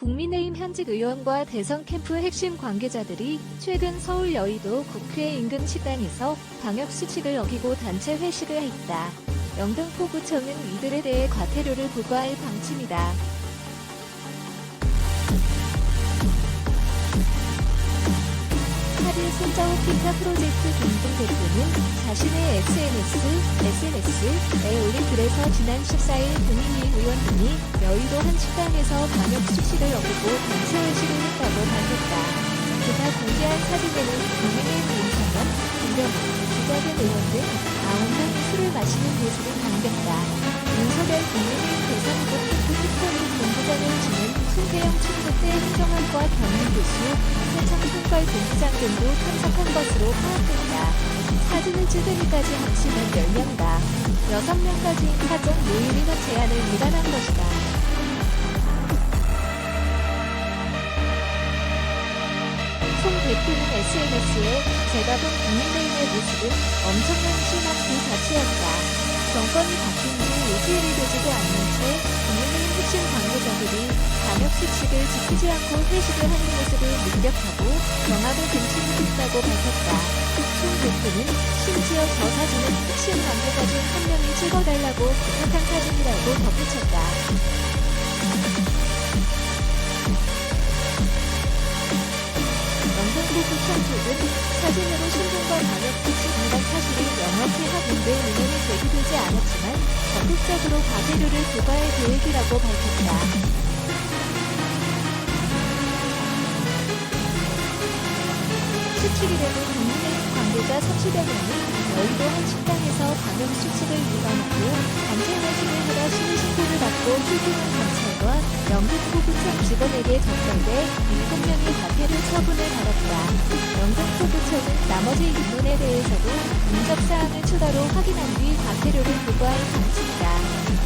국민의힘 현직 의원과 대선 캠프 핵심 관계자들이 최근 서울 여의도 국회 인근 식당에서 방역 수칙을 어기고 단체 회식을 했다. 영등포 구청은 이들에 대해 과태료를 부과할 방침이다. 카드 손자호 피자 프로젝트 김동 대표는 자신의 SNS, SNS에 올린 글에서 지난 14일 국민의힘 의원 등이 여의도 한 식당에서 방역 수칙을 어기고 단체 회식을 했다고 밝혔다. 그가 공개한 사진에는 국민의힘 윤석열, 김병호, 기자근 의원 등 9명이 술을 마시는 모습을 담겼다. 윤석열 국민의힘 대선국 특별히 본부장을 지낸 손대영 충북대 행정학과 경영교수, 세창 총 괄 본부장 등도 참석한 것으로 파악됐다. 사진을 찍으니까지 합치면 10명이다. 6명까지인 사적 모임 인원 제한을 위반한 것이다. 송 대표는 SNS에 제가 본 국민의힘의 모습은 엄청난 실망 그 자체였다. 정권이 바뀐 지 일주일이 되지도 않는 채 국민의힘 핵심 관계자들이 수칙을 지키지 않고 회식을 하는 모습을 능력하고 경악을 금치고 있다고 밝혔다. 송 대표는 심지어 저 사진은 핵심 관계자 중 한 명이 찍어달라고 부탁한 사진이라고 덧붙였다. 영등포구청 쪽은 사진으로 신분과 방역 수칙 위반 사실이 명확히 확인돼 의문이 제기되지 않았지만 적극적으로 과태료를 부과할 계획이라고 밝혔다. 수칙이라도 국민의힘 관계자 30여 명이 여의도 한 식당에서 방역 수칙을 위반하고 단체 회식을 하다 시민 신고를 받고 출근한 경찰과 영등포구청 직원에게 적발돼 7명이 과태료 처분을 받았다. 영등포구청은 나머지 인문에 대해서도 인적사항을 추가로 확인한 뒤 과태료를 부과할 방침이다.